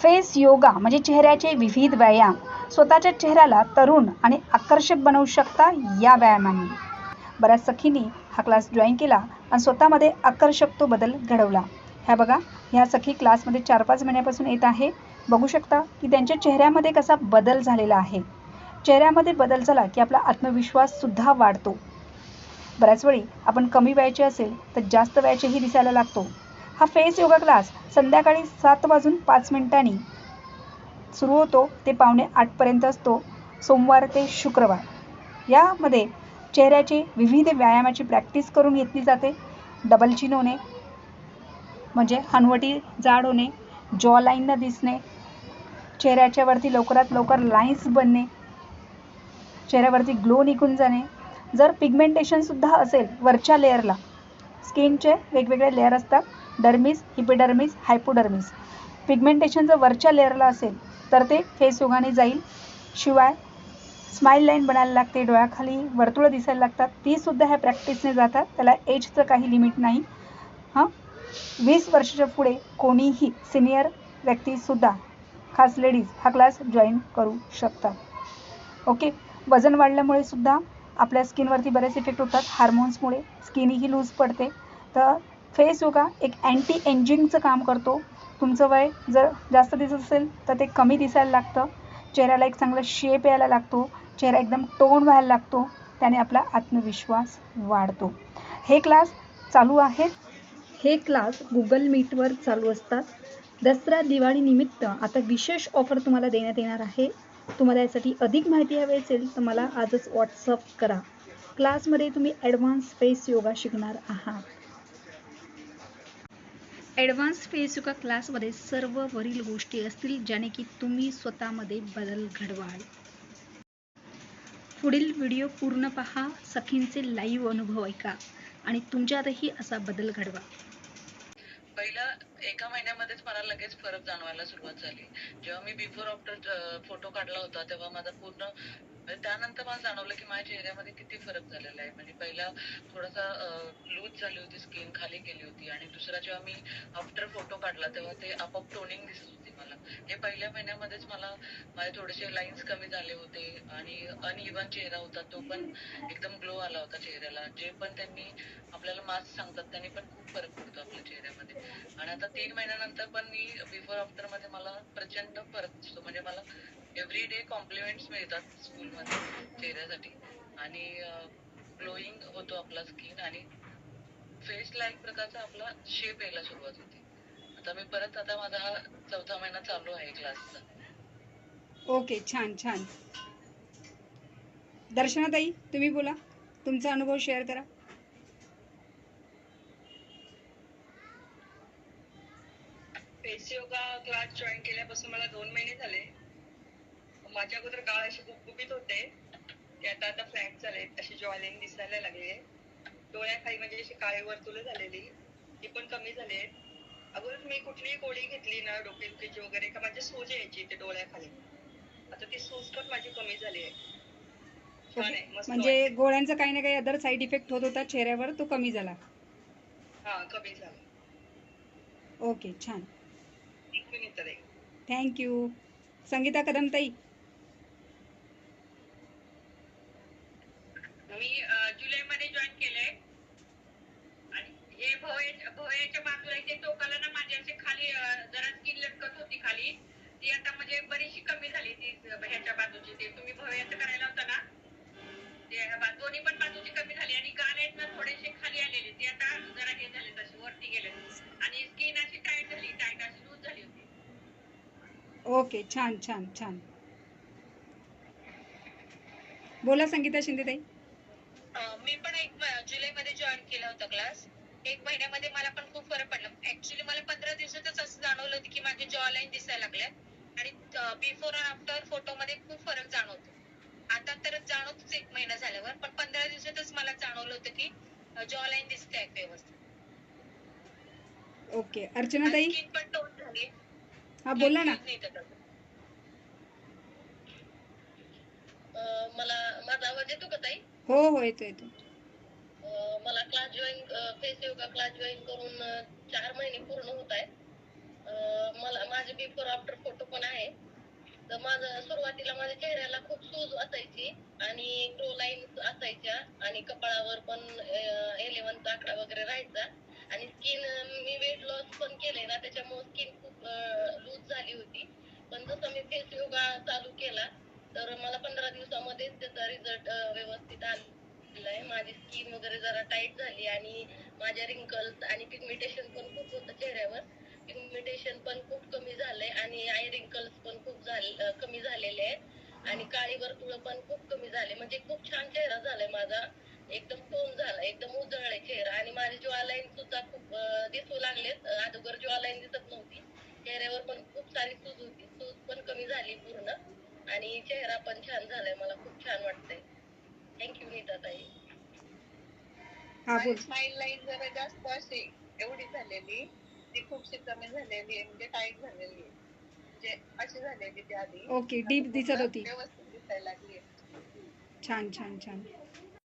Face yoga म्हणजे चेहऱ्याचे विविध व्यायाम. स्वतःच्या चेहऱ्याला तरुण आणि आकर्षक बनवू शकता या व्यायामांनी. बऱ्याच सखींनी हा क्लास जॉईन केला आणि स्वतःमध्ये आकर्षक तो बदल घडवला. ह्या बघा ह्या सखी क्लासमध्ये चार पाच महिन्यापासून येत आहे. बघू शकता की त्यांच्या चेहऱ्यामध्ये कसा बदल झालेला आहे. चेहऱ्यामध्ये बदल झाला की आपला आत्मविश्वाससुद्धा वाढतो. बऱ्याच वेळी आपण कमी वयाचे असेल तर जास्त वयाचेही दिसायला लागतो. हा फेस योगा क्लास संध्याकाळी सात वाजून पाच मिनिटांनी सुरू होतो. ते पावणे आठपर्यंत असतो. सोमवार ते शुक्रवार. यामध्ये चेहऱ्याचे विविध व्यायामाची प्रॅक्टिस करून घेतली जाते. डबल चिन होणे म्हणजे हनवटी जाड होणे जॉ लाईन न दिसणे चेहऱ्याच्या वरती लवकरात लवकर लाईन्स बनणे चेहऱ्यावरती ग्लो निघून जाणे. जर पिगमेंटेशनसुद्धा असेल वरच्या लेअरला स्किनचे वेगवेगळे लेअर असतात. डर्मिस हिपिडर्मिस हायपोडर्मिस पिगमेंटेशन जर वरच्या लेअरला असेल तर ते फेस योगाने जाईल. शिवाय स्माईल लाईन बनायला लागते डोळ्याखाली वर्तुळं दिसायला लागतात. तीसुद्धा ह्या प्रॅक्टिसने जातात. त्याला एजचं काही लिमिट नाही. हां? वीस वर्षाच्या पुढे कोणीही सिनियर व्यक्तीसुद्धा खास लेडीज हा क्लास जॉईन करू शकतात. ओके वजन वाढल्यामुळे सुद्धा आपल्या स्किनवरती बरेच इफेक्ट होतात. हार्मोन्समुळे स्किनही लूज पडते. तर फेस योगा एक अँटी एंजिंगचं काम करतो. तुमचं वय जर जास्त दिसत असेल तर ते कमी दिसायला लागतं. चेहऱ्याला एक चांगला शेप यायला लागतो. चेहरा एकदम टोन व्हायला लागतो. त्याने आपला आत्मविश्वास वाढतो. हे क्लास चालू आहेत. हे क्लास गुगल मीटवर चालू असतात. दसरा दिवाळी निमित्त आता विशेष ऑफर तुम्हाला देण्यात येणार आहे. तुम्हाला यासाठी अधिक माहिती हवी असेल तर मला आजच व्हॉट्सअप करा. क्लासमध्ये तुम्ही ॲडव्हान्स फेस योगा शिकणार आहात. ॲडव्हान्स फेसुका क्लासमध्ये सर्व वरील गोष्टी असतील ज्याने की तुम्ही स्वतःमध्ये बदल घडवाल. पुढील व्हिडिओ पूर्ण पहा सखींचे लाईव्ह अनुभव ऐका आणि तुमच्यातही असा बदल घडवा. पहिला एका महिन्यामध्येच मला लगेच फरक जाणवायला सुरुवात झाली. जेव्हा मी बिफोर आफ्टर फोटो काढला होता तेव्हा माझा पूर्ण त्यानंतर मला जाणवलं की माझ्या चेहऱ्यामध्ये किती फरक झालेला आहे. म्हणजे पहिला थोडासा लूज झाली होती स्किन खाली गेली होती आणि दुसरा जेव्हा मी आफ्टर फोटो काढला तेव्हा ते आपोआप टोनिंग दिसत होती मला. हे पहिल्या महिन्यामध्येच मला माझे थोडेसे लाईन्स कमी झाले होते आणि अनइवन चेहरा होता तो पण एकदम ग्लो आला होता चेहऱ्याला. जे पण त्यांनी आपल्याला मास्क सांगतात त्यांनी पण खूप फरक पडतो आपल्या चेहऱ्यामध्ये. आणि आता तीन महिन्यानंतर पण मी बिफोर आफ्टरमध्ये मला प्रचंड फरक दिसतो. म्हणजे मला एव्हरी डे कॉम्प्लिमेंट्स मिळतात स्कूलमध्ये चेहऱ्यासाठी. आणि ग्लोईंग होतो आपला स्किन आणि फेसला एक प्रकारचा आपला शेप यायला सुरुवात होते. आता मी परत आता माझा हा चौथा महिना चालू आहे क्लासचा ओके छान छान. दर्शनाताई तुम्ही बोला. तुमचा अनुभव शेअर करा. फेस योगा क्लास जॉईन केल्यापासून मला दोन महिने झाले. माझ्या अगोदर गाळ असे गुपगुपीत होते ते आता आता फ्लॅट झाले अशी जॉईलिंग दिसायला लागले डोळ्याखाली म्हणजे अशी काळे वर्तुळ झालेली ती पण कमी झाली अगोदर मी कुठलीही गोळी घेतली ना डोकेदुखीची वगैरे का माझी सूज यायची ते डोळ्याखाली. आता ती सूज पण माझी कमी झाली आहे छान आहे म्हणजे गोळ्यांचा काही ना काही अदर साईड इफेक्ट होत होता चेहऱ्यावर तो कमी झाला. हा कमी झाला. ओके छान. थँक्यू संगीता कदमताई. मी जुलै मध्ये जॉईन केलंय. आणि हे भोये बाजूला इथे टोकाला ना माझी असे खाली जरा स्किन लटकत होती खाली. ती आता म्हणजे बरीचशी कमी झाली ती ह्याच्या बाजूची. ते तुम्ही भोयाचं करायला होता ना? ते दोन्ही पण बाजूची कमी झाली. आणि गाल आहेत ना थोडेसे खाली आलेले. ते आता जरा हे झाले तसे वरती गेले आणि स्किन अशी टाईट झाली टाईट अशी लूज झाली होती. ओके छान छान छान. बोला संगीता शिंदेताई. ताई मी पण एक जुलै मध्ये जॉईन केला होता क्लास एक महिन्यामध्ये मला पण खूप फरक पडला. ऍक्च्युली मला पंधरा दिवसातच असं जाणवलं होतं की माझे जॉ लाईन दिसायला लागल्या आणि बिफोर अँड आफ्टर फोटो मध्ये खूप फरक जाणवतो. आता तर जाणवतोच एक महिना झाल्यावर पण पंधरा दिवसातच मला जाणवलं होतं की जॉ लाईन दिसते आहे व्यवस्थित. ओके. अर्चनाताई? स्किन पण टोन झाली. हा बोला ना. मला माझा आवाज येतो का ताई? हो हो येतो येतो मला class join face yoga class join करून चार महिने पूर्ण होत आहे मला माझे बिफोर आफ्टर फोटो पण आहे. तर माझं सुरुवातीला माझ्या चेहऱ्याला खूप सूज असायची आणि ग्रो लाईन असायच्या आणि कपाळावर पण एलेव्हनचा आकडा वगैरे राहायचा. आणि स्किन मी वेट लॉस पण केलंय ना त्याच्यामुळे स्किन खूप लूज झाली होती. पण जसं मी फेस योगा चालू केला तर मला पंधरा दिवसामध्येच त्याचा रिझल्ट व्यवस्थित आलेला आहे माझी स्किन वगैरे जरा टाईट झाली आणि माझ्या रिंकल्स आणि पिगमेंटेशन पण खूप होतं चेहऱ्यावर. पिगमेंटेशन पण खूप कमी झालंय आणि आय रिंकल्स पण खूप झाले कमी झालेले आहेत. आणि काळी वर्तुळ पण खूप कमी झाले. म्हणजे खूप छान चेहरा झालाय माझा. एकदम टोन झाला एकदम उजळलाय चेहरा. आणि माझे ज्वालाईन सुद्धा खूप दिसू लागलेत. अगोदर ज्वालाईन दिसत नव्हती. चेहऱ्यावर पण खूप सारी सूज होती सूज पण कमी झाली पूर्ण आणि चेहरा पण छान झालाय मला खूप छान वाटतंय. थँक्यू नीता ताई. हा बोल. स्माइल लाईन जरा जास्त अशी एवढी झालेली ती खूपशी कमी झालेली आहे म्हणजे टाईट झालेली आहे. म्हणजे अशी झालेली ती आधी. ओके डीप दिसत होती. व्यवस्थित दिसायला लागली छान छान छान.